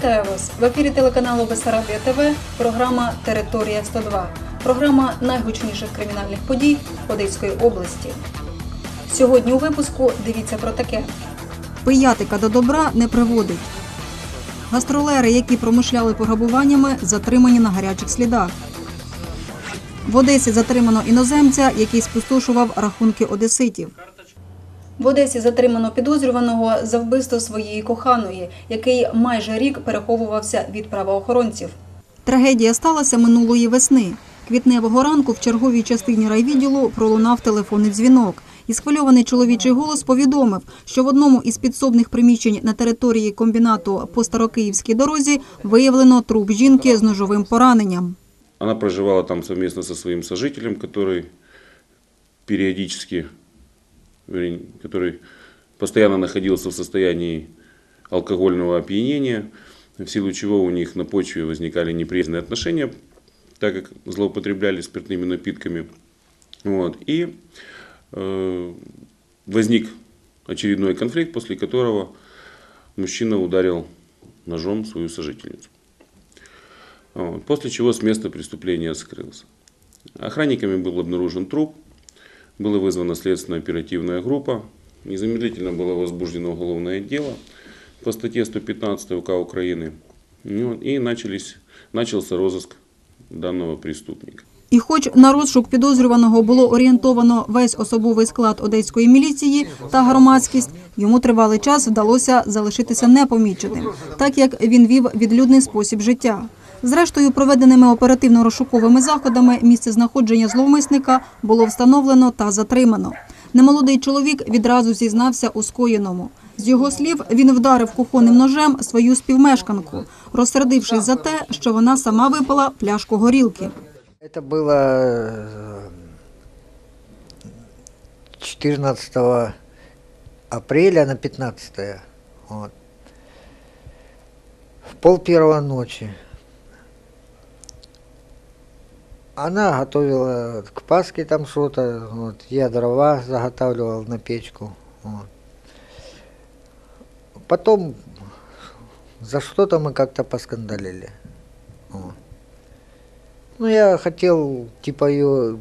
Вітаю вас в ефірі телеканалу Бесарабія ТВ. Програма Територія 102. Програма найгучніших кримінальних подій Одеської області. Сьогодні у випуску дивіться про таке. Пиятика до добра не приводить. Гастролери, які промишляли пограбуваннями, затримані на гарячих слідах. В Одесі затримано іноземця, який спустошував рахунки одеситів. В Одесі затримано підозрюваного за вбивство своєї коханої, який майже рік переховувався від правоохоронців. Трагедія сталася минулої весни. Квітневого ранку в черговій частині райвідділу пролунав телефонний дзвінок. І схвильований чоловічий голос повідомив, що в одному із підсобних приміщень на території комбінату по Старокиївській дорозі виявлено труп жінки з ножовим пораненням. Она проживала там совместно со своим сожителем, периодически, вернее, который постоянно находился в состоянии алкогольного опьянения, в силу чего у них на почве возникали неприязные отношения, так как злоупотребляли спиртными напитками. Вот. И э, возник очередной конфликт, после которого мужчина ударил ножом свою сожительницу. После чего с места преступления скрылся. Охранниками был обнаружен труп, была вызвана следственно-оперативная группа, незамедлительно было возбуждено уголовное дело по статье 115 УК Украины, Вот. и начались, начался розыск данного преступника. І хоч на розшук підозрюваного було орієнтовано весь особовий склад одеської міліції та громадськість, йому тривалий час вдалося залишитися непоміченим, так як він вів відлюдний спосіб життя. Зрештою, проведеними оперативно-розшуковими заходами місце знаходження зловмисника було встановлено та затримано. Немолодий чоловік відразу зізнався у скоєному. З його слів, він вдарив кухонним ножем свою співмешканку, розсердившись за те, що вона сама випила пляшку горілки. Это было э, 14 апреля на 15 вот. В пол первого ночи. Она готовила к Пасхе там что-то, вот, я дрова заготавливал на печку. Вот. Потом за что-то мы как-то поскандалили. Вот. Ну, я хотел, типа, ее,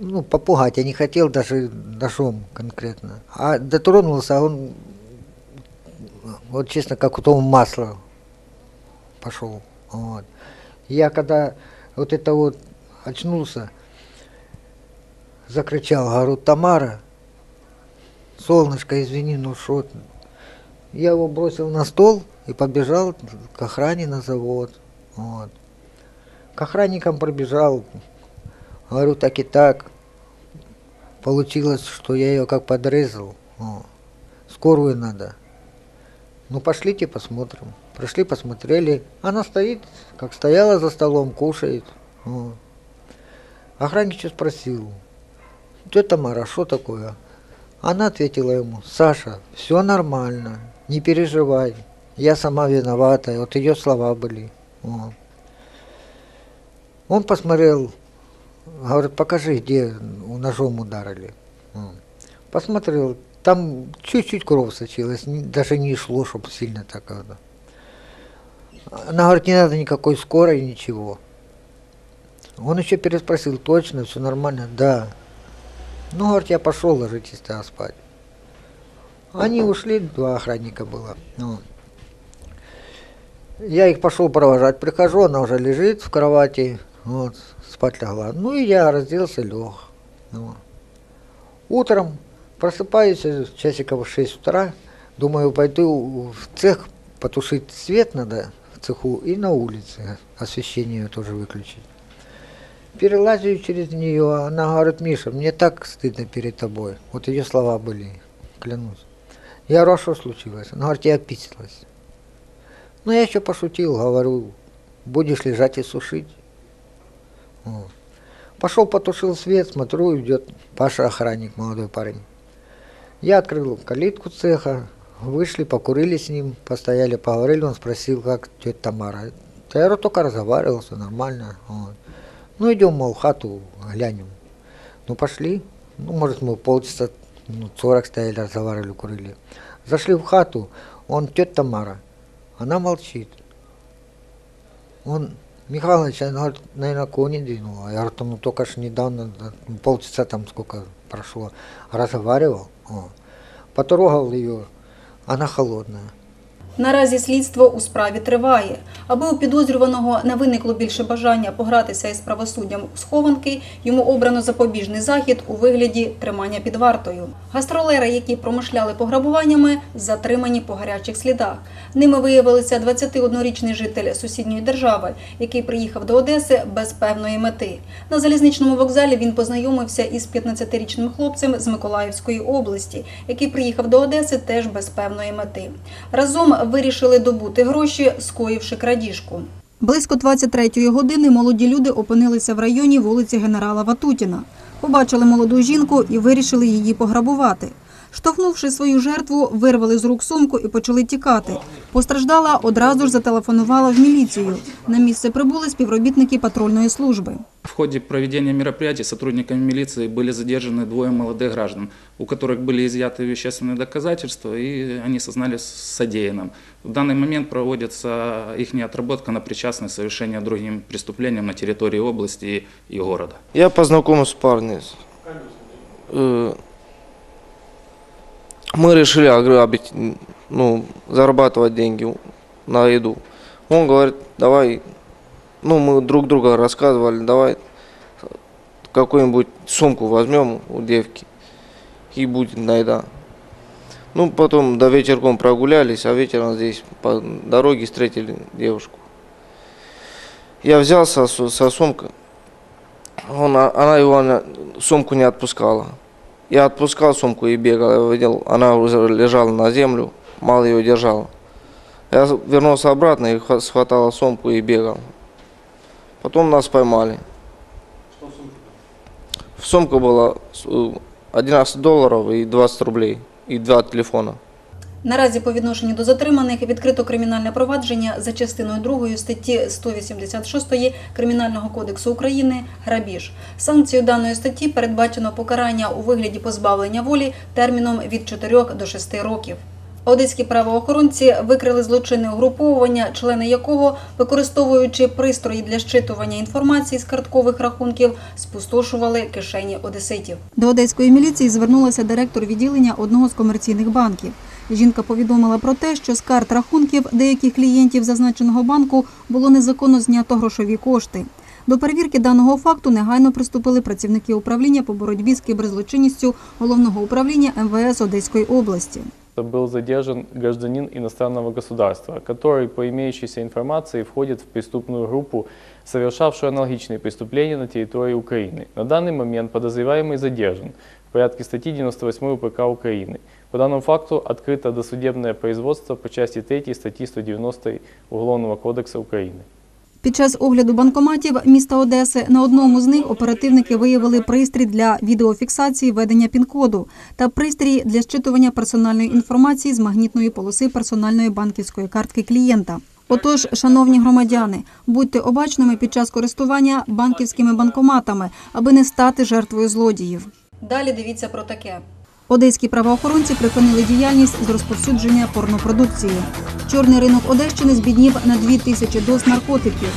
ну, попугать. Я не хотел даже ножом конкретно. А дотронулся, он, вот честно, как у того масла пошел. Вот. Я когда вот это вот очнулся, закричал, говорю, Тамара, солнышко, извини, ну что ты?» Я его бросил на стол и побежал к охране на завод. Вот. К охранникам пробежал, говорю, так и так. Получилось, что я ее как подрезал. О, скорую надо. Ну, пошлите посмотрим. Пришли, посмотрели. Она стоит, как стояла за столом, кушает. О. Охранник что спросил, тетя Мара, что такое? Она ответила ему, Саша, все нормально, не переживай. Я сама виновата, вот ее слова были. О. Он посмотрел, говорит, покажи, где ножом ударили. М. Посмотрел, там чуть-чуть кровь сочилась, даже не шло, чтобы сильно так. это. Она говорит, не надо никакой скорой, ничего. Он еще переспросил, точно, все нормально? Да. Ну, говорит, я пошел, ложитесь тогда спать. Они ушли, два охранника было. Ну. Я их пошел провожать, прихожу, она уже лежит в кровати, вот, спать легла. Ну и я разделся, лег. Ну. Утром просыпаюсь часиков в 6 утра, думаю, пойду в цех потушить свет надо в цеху и на улице освещение тоже выключить. Перелазю через нее, она говорит, Миша, мне так стыдно перед тобой. Вот ее слова были, клянусь. Я говорю, а что случилось? Она говорит, я описалась. Ну, я еще пошутил, говорю, будешь лежать и сушить. Пошел, потушил свет, смотрю, идет Паша охранник, молодой парень. Я открыл калитку цеха, вышли, покурили с ним, постояли, поговорили, он спросил, как тетя Тамара. Я говорю, только разговаривал, все нормально. Вот. Ну, идем, мол, хату глянем. Ну, пошли. Ну, может, мы полчаса, ну, 40 стояли, разговаривали, курили. Зашли в хату, он тетя Тамара. Она молчит. Он, Иванович, я, говорит, наверное, кони двинул. Я говорю, ну только ж недавно, да, ну, полчаса там сколько прошло, разговаривал. О. Потрогал ее, она холодная. Наразі слідство у справі триває. Аби у підозрюваного не виникло більше бажання погратися із правосуддям у схованки, йому обрано запобіжний захід у вигляді тримання під вартою. Гастролери, які промишляли пограбуваннями, затримані по гарячих слідах. Ними виявилися 21-річний житель сусідньої держави, який приїхав до Одеси без певної мети. На залізничному вокзалі він познайомився із 15-річним хлопцем з Миколаївської області, який приїхав до Одеси теж без певної мети. Разом вирішили добути гроші, скоївши крадіжку. Близько 23-ї години молоді люди опинилися в районі вулиці генерала Ватутіна. Побачили молоду жінку і вирішили її пограбувати. Штовхнувши свою жертву, вирвали з рук сумку і почали тікати. Постраждала одразу ж зателефонувала в міліцію. На місце прибули співробітники патрульної служби. Ходе проведения мероприятий сотрудниками милиции были задержаны двое молодых граждан, у которых были изъяты вещественные доказательства, и они сознались в содеянном. В данный момент проводится их отработка на причастность совершения другим преступлениям на территории области и города. Я познакомился с парнем. Э, Мы решили ограбить, ну, зарабатывать деньги на еду. Он говорит, давай, ну, мы друг друга рассказывали, давай какую-нибудь сумку возьмем у девки и будет на еда. Ну, потом до вечерком прогулялись, а вечером здесь по дороге встретили девушку. Я взялся со, со сумкой, он, она его на- сумку не отпускала. Я отпускал сумку и бегал, я видел, она уже лежала на землю, мало ее держала. Я вернулся обратно и хва- схватала сумку и бегал. Потом нас поймали. В сумке было э, 11 долларов и 20 рублей и два телефона. Наразі по відношенню до затриманих відкрито кримінальне провадження за частиною 2 статті 186 Кримінального кодексу України грабіж. Санкцією даної статті передбачено покарання у вигляді позбавлення волі терміном від 4 до 6 років. Одеські правоохоронці викрили злочинне угруповування, члени якого, використовуючи пристрої для щитування інформації з карткових рахунків, спустошували кишені одеситів. До одеської міліції звернулася директор відділення одного з комерційних банків. Жінка повідомила про те, що з карт рахунків деяких клієнтів зазначеного банку було незаконно знято грошові кошти. До перевірки даного факту негайно приступили працівники управління по боротьбі з кіберзлочинністю головного управління МВС Одеської області. Был задержан гражданин иностранного государства, который по имеющейся информации входит в преступную группу, совершавшую аналогичные преступления на территории Украины. На данный момент подозреваемый задержан в порядке статьи 98 УПК Украины. По данному факту открыто досудебное производство по части 3 статьи 190 Уголовного кодекса Украины. Під час огляду банкоматів міста Одеси на одному з них оперативники виявили пристрій для відеофіксації ведення пін-коду та пристрій для щитування персональної інформації з магнітної полоси персональної банківської картки клієнта. Отож, шановні громадяни, будьте обачними під час користування банківськими банкоматами, аби не стати жертвою злодіїв. Далі дивіться про таке. Одеські правоохоронці припинили діяльність з розповсюдження порнопродукції. Чорний ринок Одещини збіднів на 2 тисячі доз наркотиків.